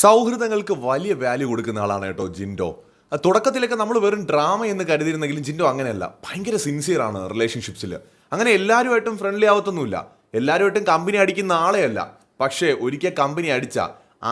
സൗഹൃദങ്ങൾക്ക് വലിയ വാല്യൂ കൊടുക്കുന്ന ആളാണ് കേട്ടോ ജിൻഡോ. തുടക്കത്തിലൊക്കെ നമ്മൾ വെറും ഡ്രാമ എന്ന് കരുതിയിരുന്നെങ്കിലും ജിൻഡോ അങ്ങനെയല്ല. ഭയങ്കര സിൻസിയർ ആണ് റിലേഷൻഷിപ്സിൽ അങ്ങനെ എല്ലാവരുമായിട്ടും ഫ്രണ്ട്ലി ആവത്തൊന്നുമില്ല. എല്ലാവരുമായിട്ടും കമ്പനി അടിക്കുന്ന ആളെയല്ല. പക്ഷേ ഒരിക്കൽ കമ്പനി അടിച്ച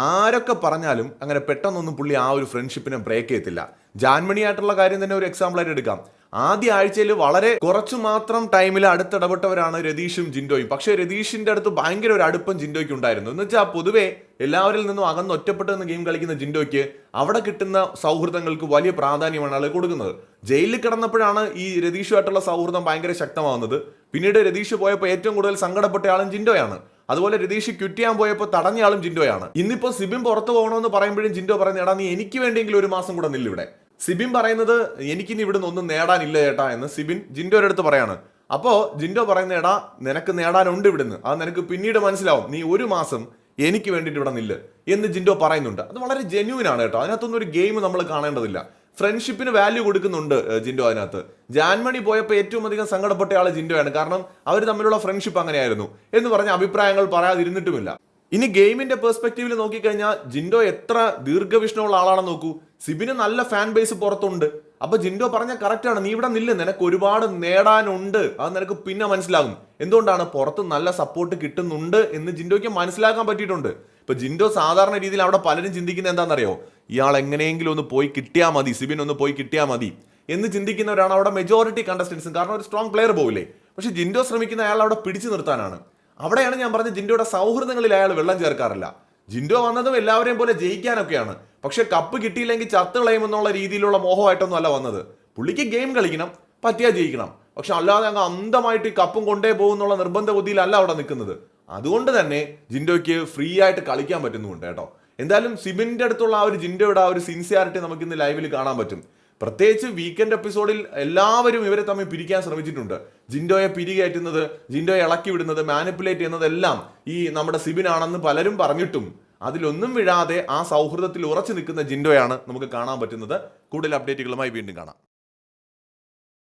ആരൊക്കെ പറഞ്ഞാലും അങ്ങനെ പെട്ടെന്നൊന്നും പുള്ളി ആ ഒരു ഫ്രണ്ട്ഷിപ്പിനെ ബ്രേക്ക് ചെയ്യത്തില്ല. ജാൻമണിയായിട്ടുള്ള കാര്യം തന്നെ ഒരു എക്സാമ്പിൾ ആയിട്ട് എടുക്കാം. ആദ്യ ആഴ്ചയിൽ വളരെ കുറച്ചു മാത്രം ടൈമിൽ അടുത്തിടപെട്ടവരാണ് രതീഷും ജിൻഡോയും. പക്ഷെ രതീഷിന്റെ അടുത്ത് ഭയങ്കര ഒരു അടുപ്പം ജിൻഡോയ്ക്ക് ഉണ്ടായിരുന്നു. എന്ന് വെച്ചാൽ പൊതുവെ എല്ലാവരിൽ നിന്നും അകന്ന് ഒറ്റപ്പെട്ട് നിന്ന് ഗെയിം കളിക്കുന്ന ജിൻഡോയ്ക്ക് അവിടെ കിട്ടുന്ന സൗഹൃദങ്ങൾക്ക് വലിയ പ്രാധാന്യമാണ് ആൾ കൊടുക്കുന്നത്. ജയിലിൽ കിടന്നപ്പോഴാണ് ഈ രതീഷുമായിട്ടുള്ള സൗഹൃദം ഭയങ്കര ശക്തമാവുന്നത്. പിന്നീട് രതീഷ് പോയപ്പോൾ ഏറ്റവും കൂടുതൽ സങ്കടപ്പെട്ട ആളും ജിൻഡോയാണ്. അതുപോലെ രതീഷ് ക്വിറ്റ് ചെയ്യാൻ പോയപ്പോൾ തടഞ്ഞ ആളും ജിൻഡോയാണ്. ഇന്നിപ്പോൾ സിബിം പുറത്തു പോകണമെന്ന് പറയുമ്പോഴും ജിൻഡോ പറയുന്നതാണ് നീ എനിക്ക് വേണ്ടിയെങ്കിലും ഒരു മാസം കൂടെ നില്ലിവിടെ സിബിൻ പറയുന്നത് എനിക്കിനി ഇവിടുന്ന് ഒന്നും നേടാനില്ല ചേട്ടാ എന്ന് സിബിൻ ജിൻഡോയുടെ അടുത്ത് പറയാണ്. അപ്പോ ജിൻഡോ പറയുന്ന എടാ നിനക്ക് നേടാനുണ്ട് ഇവിടുന്ന്. അത് നിനക്ക് പിന്നീട് മനസ്സിലാവും. നീ ഒരു മാസം എനിക്ക് വേണ്ടിയിട്ട് ഇവിടെ നില്ല് എന്ന് ജിൻഡോ പറയുന്നുണ്ട്. അത് വളരെ ജെന്യൂൻ ആണ് കേട്ടോ. അതിനകത്തൊന്നും ഒരു ഗെയിം നമ്മൾ കാണേണ്ടതില്ല. ഫ്രണ്ട്ഷിപ്പിന് വാല്യൂ കൊടുക്കുന്നുണ്ട് ജിൻഡോ അതിനകത്ത്. ജാൻമണി പോയപ്പോൾ ഏറ്റവും അധികം സങ്കടപ്പെട്ട ജിൻഡോ ജിൻഡോയാണ്. കാരണം അവർ തമ്മിലുള്ള ഫ്രണ്ട്ഷിപ്പ് അങ്ങനെയായിരുന്നു എന്ന് പറഞ്ഞ അഭിപ്രായങ്ങൾ പറയാതിരുന്നിട്ടുമില്ല. ഇനി ഗെയിമിന്റെ പെർസ്പെക്റ്റീവിൽ നോക്കിക്കഴിഞ്ഞാൽ ജിൻഡോ എത്ര ദീർഘവിഷ്ണമുള്ള ആളാണെന്ന് നോക്കൂ. സിബിന് നല്ല ഫാൻ ബേസ് പുറത്തുണ്ട്. അപ്പൊ ജിൻഡോ പറഞ്ഞ കറക്റ്റ് ആണ്. നീ ഇവിടെ നില്ല്. നിനക്ക് ഒരുപാട് നേടാനുണ്ട്. അത് നിനക്ക് പിന്നെ മനസ്സിലാകും. എന്തുകൊണ്ടാണ് പുറത്ത് നല്ല സപ്പോർട്ട് കിട്ടുന്നുണ്ട് എന്ന് ജിൻഡോയ്ക്ക് മനസ്സിലാക്കാൻ പറ്റിയിട്ടുണ്ട്. ഇപ്പൊ ജിൻഡോ സാധാരണ രീതിയിൽ അവിടെ പലരും ചിന്തിക്കുന്നത് എന്താണെന്നറിയോ? ഇയാൾ എങ്ങനെയെങ്കിലും ഒന്ന് പോയി കിട്ടിയാൽ മതി. സിബിൻ ഒന്ന് പോയി കിട്ടിയാൽ മതി എന്ന് ചിന്തിക്കുന്നവരാണ് അവിടെ മെജോറിറ്റി കണ്ടസ്റ്റൻസും കാരണം ഒരു സ്ട്രോങ് പ്ലെയർ പോവില്ലേ? പക്ഷെ ജിൻഡോ ശ്രമിക്കുന്ന അയാൾ അവിടെ പിടിച്ചു നിർത്താനാണ്. അവിടെയാണ് ഞാൻ പറഞ്ഞത് ജിൻഡോയുടെ സൗഹൃദങ്ങളിൽ അയാൾ വെള്ളം ചേർക്കാറില്ല. ജിൻഡോ വന്നതും എല്ലാവരെയും പോലെ ജയിക്കാനൊക്കെയാണ്. പക്ഷെ കപ്പ് കിട്ടിയില്ലെങ്കിൽ ചത്ത് കളയുമെന്നുള്ള രീതിയിലുള്ള മോഹമായിട്ടൊന്നും അല്ല വന്നത്. പുള്ളിക്ക് ഗെയിം കളിക്കണം പറ്റിയാ ജയിക്കണം. പക്ഷെ അല്ലാതെ അങ്ങ് അന്തമായിട്ട് കപ്പും കൊണ്ടേ പോകുന്നുള്ള നിർബന്ധ ബുദ്ധിയിലല്ല അവിടെ നിൽക്കുന്നത്. അതുകൊണ്ട് തന്നെ ജിൻഡോയ്ക്ക് ഫ്രീ ആയിട്ട് കളിക്കാൻ പറ്റുന്നുണ്ട് കേട്ടോ. എന്തായാലും സിബിന്റെ അടുത്തുള്ള ആ ഒരു ജിൻഡോയുടെ ആ ഒരു സിൻസിയാരിറ്റി നമുക്ക് ഇന്ന് ലൈവിൽ കാണാൻ പറ്റും. പ്രത്യേകിച്ച് വീക്കെൻഡ് എപ്പിസോഡിൽ എല്ലാവരും ഇവരെ തമ്മിൽ പിരിക്കാൻ ശ്രമിച്ചിട്ടുണ്ട്. ജിൻഡോയെ പിരികയറ്റുന്നത് ജിൻഡോയെ ഇളക്കി വിടുന്നത് മാനിപ്പുലേറ്റ് ചെയ്യുന്നതെല്ലാം ഈ നമ്മുടെ സിബിനാണെന്ന് പലരും പറഞ്ഞിട്ടും അതിലൊന്നും വിഴാതെ ആ സൗഹൃദത്തിൽ ഉറച്ചു നിൽക്കുന്ന ജിൻഡോയാണ് നമുക്ക് കാണാൻ പറ്റുന്നത്. കൂടുതൽ അപ്ഡേറ്റുകളുമായി വീണ്ടും കാണാം.